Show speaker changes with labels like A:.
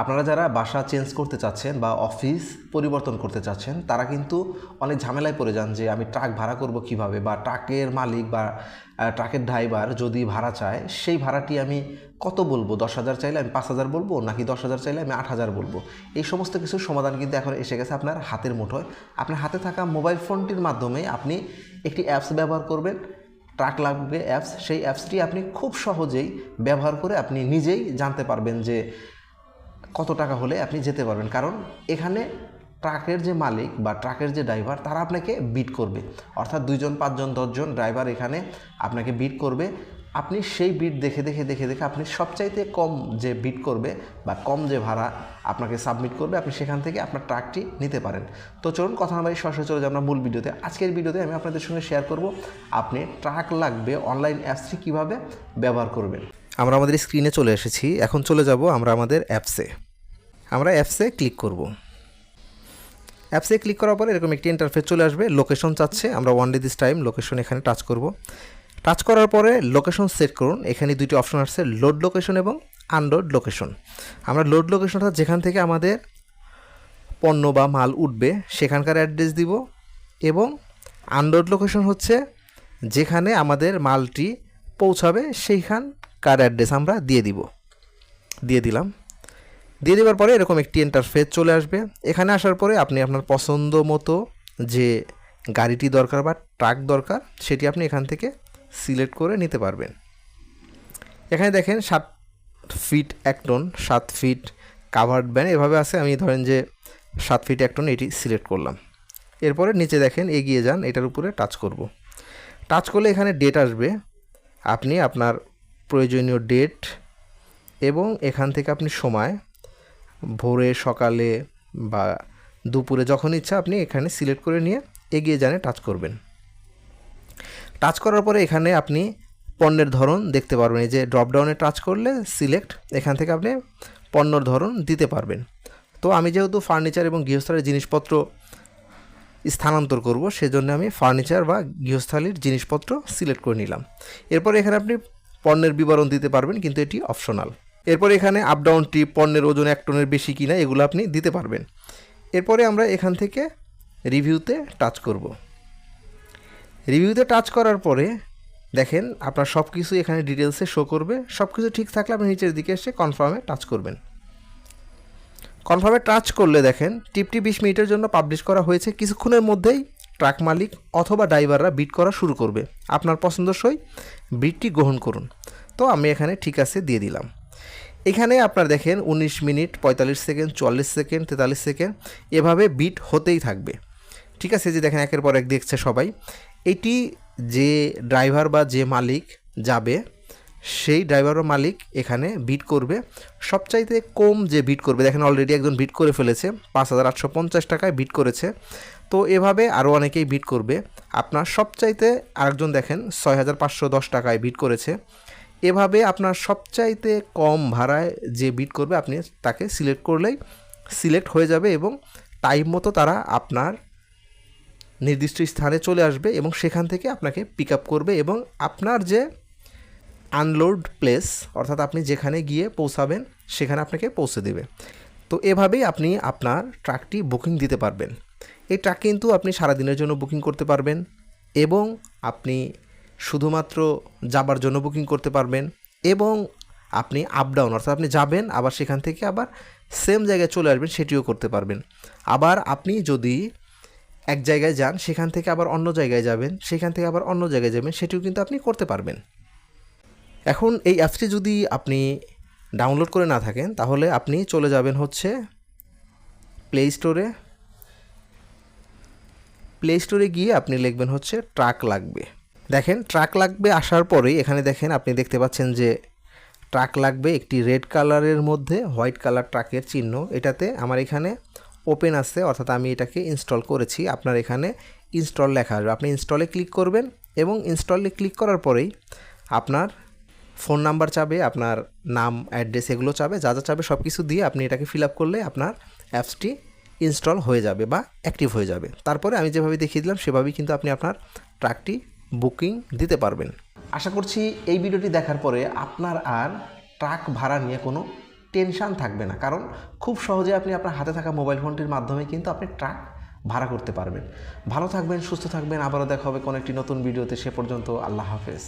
A: আপনারা যারা বাসা চেঞ্জ করতে চাচ্ছেন বা অফিস পরিবর্তন করতে চাচ্ছেন, তারা কিন্তু অনেক ঝামেলায় পড়ে যান যে আমি ট্রাক ভাড়া করব কীভাবে বা ট্রাকের মালিক বা ট্রাকের ড্রাইভার যদি ভাড়া চায়, সেই ভাড়াটি আমি কত বলব? দশ হাজার চাইলে আমি পাঁচ হাজার বলব নাকি দশ হাজার চাইলে আমি আট হাজার বলব? এই সমস্ত কিছুর সমাধান কিন্তু এখন এসে গেছে আপনার হাতের মুঠোয়। আপনার হাতে থাকা মোবাইল ফোনটির মাধ্যমে আপনি একটি অ্যাপস ব্যবহার করবেন ট্রাক লাগবে অ্যাপস সেই অ্যাপসটি আপনি খুব সহজেই ব্যবহার করে আপনি নিজেই জানতে পারবেন যে কত টাকা হলে আপনি যেতে পারবেন? কারণ এখানে ট্রাকের যে মালিক বা ট্রাকের যে ড্রাইভার, তারা আপনাকে বিট করবে। অর্থাৎ দুইজন, পাঁচজন, দশজন ড্রাইভার এখানে আপনাকে বিট করবে। আপনি সেই বিট দেখে দেখে দেখে দেখে আপনি সবচাইতে কম যে বিট করবে বা কম যে ভাড়া আপনাকে সাবমিট করবে, আপনি সেখান থেকে আপনার ট্রাকটি নিতে পারেন। তো চলুন কথা না বাড়ি সরাসরি চলে যাই আমরা মূল ভিডিওতে। আজকের ভিডিওতে আমি আপনাদের সঙ্গে শেয়ার করব, আপনি ট্রাক লাগবে অনলাইন অ্যাপসটি কীভাবে ব্যবহার করবেন। আমরা আমাদের স্ক্রিনে চলে এসেছি। এখন চলে যাব আমরা আমাদের অ্যাপসে আমরা অ্যাপসে ক্লিক করব। অ্যাপসে ক্লিক করার পরে এরকম একটি ইন্টারফেস চলে আসবে। লোকেশন চাচ্ছে, আমরা one day this time location এখানে টাচ করব। টাচ করার পরে লোকেশন সেট করুন। এখানে দুটি অপশন আসছে লোড লোকেশন এবং আনলোড লোকেশন আমরা লোড লোকেশন অর্থাৎ যেখান থেকে আমাদের পণ্য বা মাল উঠবে, সেখানকার অ্যাড্রেস দিব এবং আনলোড লোকেশন হচ্ছে যেখানে আমাদের মালটি পৌঁছাবে সেইখানকার অ্যাড্রেস আমরা দিয়ে দিব। দিয়ে দিলাম। দিয়ে দেওয়ার পরে এরকম একটি ইন্টারফেস চলে আসবে। এখানে আসার পরে আপনি আপনার পছন্দ মতো যে গাড়িটি দরকার বা ট্রাক দরকার, সেটি আপনি এখান থেকে সিলেক্ট করে নিতে পারবেন। এখানে দেখেন সাত ফিট এক টন সাত ফিট কাভার্ড ব্যান এভাবে আছে। আমি ধরেন যে সাত ফিট এক টন এটি সিলেক্ট করলাম। এরপরে নিচে দেখেন এগিয়ে যান, এটার উপরে টাচ করব। টাচ করলে এখানে ডেট আসবে। আপনি আপনার প্রয়োজনীয় ডেট এবং এখান থেকে আপনি সময়, ভোরে, সকালে বা দুপুরে যখন ইচ্ছা আপনি এখানে সিলেক্ট করে নিয়ে এগিয়ে জানে টাচ করবেন। টাচ করার পরে এখানে আপনি পণ্যের ধরন দেখতে পারবেন। এই যে ড্রপডাউনে টাচ করলে সিলেক্ট এখান থেকে আপনি পণ্যর ধরন দিতে পারবেন। তো আমি যেহেতু ফার্নিচার এবং গৃহস্থালির জিনিসপত্র স্থানান্তর করব, সেজন্য আমি ফার্নিচার বা গৃহস্থালির জিনিসপত্র সিলেক্ট করে নিলাম। এরপর এখানে আপনি পণ্যের বিবরণ দিতে পারবেন, কিন্তু এটি অপশনাল। এরপর এখানে আপ ডাউন টিপ পণ্যের ওজন এক টনের বেশি কিনা, এগুলো আপনি দিতে পারবেন। এরপরে আমরা এখান থেকে রিভিউতে টাচ করব। রিভিউতে টাচ করার পরে দেখেন, আপনার সব কিছু এখানে ডিটেলসে শো করবে। সব কিছু ঠিক থাকলে আপনি নিচের দিকে এসে কনফার্মে টাচ করবেন। কনফার্মে টাচ করলে দেখেন টিপটি বিশ মিনিটের জন্য পাবলিশ করা হয়েছে। কিছুক্ষণের মধ্যেই ট্রাক মালিক অথবা ড্রাইভাররা বিট করা শুরু করবে। আপনার পছন্দসই বিটটি গ্রহণ করুন। তো আমি এখানে ঠিক আছে দিয়ে দিলাম। এখানে আপনার দেখেন উনিশ মিনিট, পঁয়তাল্লিশ সেকেন্ড চুয়াল্লিশ সেকেন্ড, তেতাল্লিশ সেকেন্ড, এভাবে বিট হতেই থাকবে। ঠিক আছে যে দেখেন একের পর এক দেখছে সবাই। এটি যে ড্রাইভার বা যে মালিক যাবে, সেই ড্রাইভার বা মালিক এখানে বিট করবে। সবচাইতে কম যে বিট করবে, দেখেন অলরেডি একজন বিট করে ফেলেছে, পাঁচ হাজার আটশো পঞ্চাশ টাকায় বিট করেছে। তো এভাবে আরও অনেকেই বিট করবে। আপনার সবচাইতে আরেকজন দেখেন ছয় হাজার পাঁচশো দশ টাকায় বিট করেছে। এভাবে আপনার সবচাইতে কম ভাড়ায় যে বিট করবে, আপনি তাকে সিলেক্ট করলেই সিলেক্ট হয়ে যাবে এবং টাইম মতো তারা আপনার নির্দিষ্ট স্থানে চলে আসবে এবং সেখান থেকে আপনাকে পিক আপ করবে এবং আপনার যে আনলোড প্লেস অর্থাৎ আপনি যেখানে গিয়ে পৌঁছাবেন, সেখানে আপনাকে পৌঁছে দেবে। তো এভাবেই আপনি আপনার ট্রাকটি বুকিং দিতে পারবেন। এই ট্রাক কিন্তু আপনি সারাদিনের জন্য বুকিং করতে পারবেন এবং আপনি শুধুমাত্র যাবার জন্য বুকিং করতে পারবেন এবং আপনি আপ ডাউন অর্থাৎ আপনি যাবেন, আবার সেখান থেকে আবার সেম জায়গায় চলে আসবেন, সেটিও করতে পারবেন। আবার আপনি যদি এক জায়গায় যান, সেখান থেকে আবার অন্য জায়গায় যাবেন, সেখান থেকে আবার অন্য জায়গায় যাবেন, সেটিও কিন্তু আপনি করতে পারবেন। এখন এই অ্যাপসটি যদি আপনি ডাউনলোড করে না থাকেন, তাহলে আপনি চলে যাবেন হচ্ছে প্লে স্টোরে প্লে স্টোরে গিয়ে আপনি লিখবেন হচ্ছে ট্রাক লাগবে। দেখেন, ট্রাক লাগবে আসার পরেই এখানে দেখেন আপনি দেখতে পাচ্ছেন যে ট্রাক লাগবে একটি রেড কালারের মধ্যে, হোয়াইট কালার ট্রাকের চিহ্ন। এটাতে আমার এখানে ওপেন আছে, অর্থাৎ আমি এটাকে ইনস্টল করেছি। আপনার এখানে ইনস্টল লেখা আসবে আপনি ইনস্টলে ক্লিক করবেন এবং ইনস্টলে ক্লিক করার পরেই আপনার ফোন নাম্বার চাবে, আপনার নাম, অ্যাড্রেস এগুলো চাবে, যা যা চাবে সব কিছু দিয়ে আপনি এটাকে ফিল আপ করলে আপনার অ্যাপসটি ইনস্টল হয়ে যাবে বা অ্যাক্টিভ হয়ে যাবে। তারপরে আমি যেভাবে দেখিয়ে দিলাম, সেভাবেই কিন্তু আপনি আপনার ট্রাকটি বুকিং দিতে পারবেন। আশা করছি এই ভিডিওটি দেখার পরে আপনার আর ট্রাক ভাড়া নিয়ে কোনো টেনশান থাকবে না। কারণ খুব সহজে আপনি আপনার হাতে থাকা মোবাইল ফোনটির মাধ্যমে কিন্তু আপনি ট্রাক ভাড়া করতে পারবেন। ভালো থাকবেন, সুস্থ থাকবেন। আবারও দেখা হবে কোনো একটি নতুন ভিডিওতে। সে পর্যন্ত আল্লাহ হাফেজ।